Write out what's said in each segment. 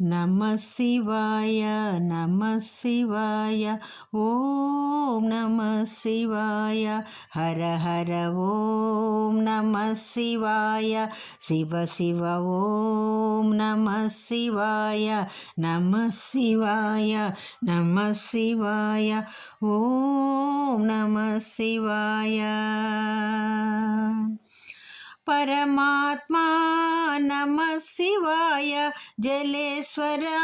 నమ శివాయ నమ శివాయ ఓం నమ శివాయ హర హర ఓం నమ శివాయ శివ శివ ఓం నమ శివాయ నమ శివాయ నమ శివాయ ఓం నమ శివాయ. परमात्मा नमः शिवाय जलेश्वरा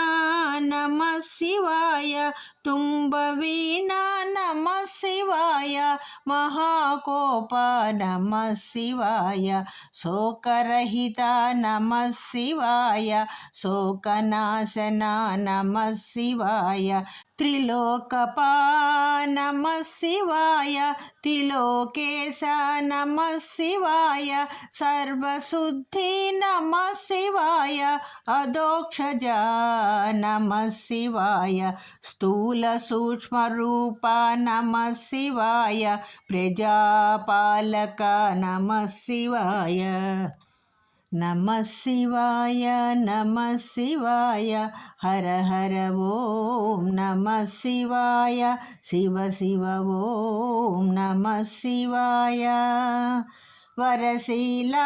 नमः शिवाय तुम्बवीणा नमः शिवाय महाकोप नमः शिवाय शोकरहिता नमः शिवाय शोकनाशना नमः शिवाय త్రిలోకపా నమ శివాయ త్రిలోకేశ నమ శివాయ సర్వశుద్ధి నమ శివాయ అదోక్షజ నమ శివాయ స్థూల సూక్ష్మరూప నమ శివాయ ప్రజాపాలక నమ శివాయ నమ శివాయ నమ శివాయ హర హర ఓం నమ శివాయ శివ శివ ఓం నమ శివాయ. వరశీల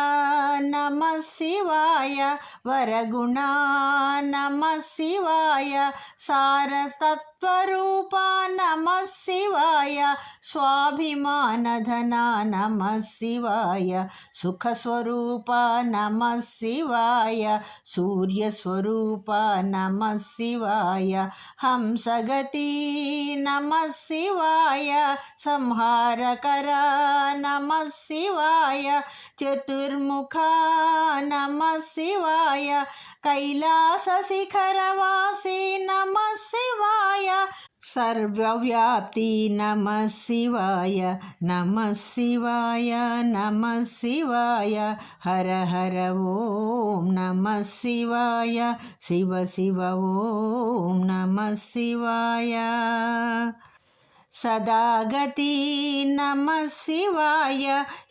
నమ శివాయ వరగుణ నమ శివాయ సారతత్వరూపా నమ శివాయ. స్వాభిమానధనా నమ శివాయ సుఖస్వరూప నమ శివాయ సూర్యస్వరూప నమ శివాయ హంసగతి నమ శివాయ సంహారకర నమ శివాయ చతుర్ముఖ నమ శివాయ కైలాస శిఖరవాసి నమ శివాయ సర్వవ్యాప్తి నమ శివాయ నమ శివాయ నమ శివాయ హర హర ఓం నమ శివాయ శివ శివ ఓం నమ శివాయ सदागति नमः शिवाय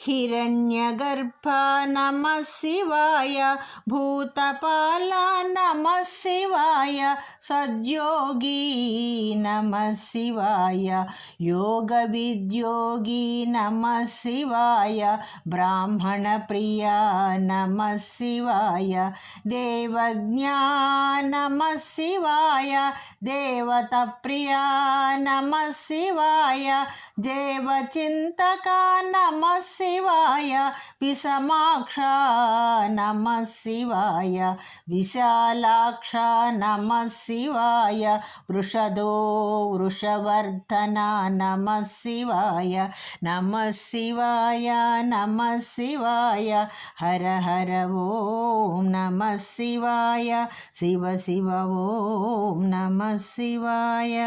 हिरण्यगर्भ नमः शिवाय भूतपाला नमः शिवाय सद्योगी नमः शिवाय योगविद्योगी नमः शिवाय ब्राह्मणप्रिया नमः शिवाय देवज्ञा नमः शिवाय देवतप्रिया नमः शिवाय శివాయ దేవ చింతకా నమ శివాయ విషమాక్ష నమ శివాయ విశాలాక్ష నమ శివాయ వృషదో వృషవర్ధన నమ శివాయ నమ శివాయ నమ శివాయ హర హర ఓం నమ శివాయ శివ శివ ఓం నమ శివాయ.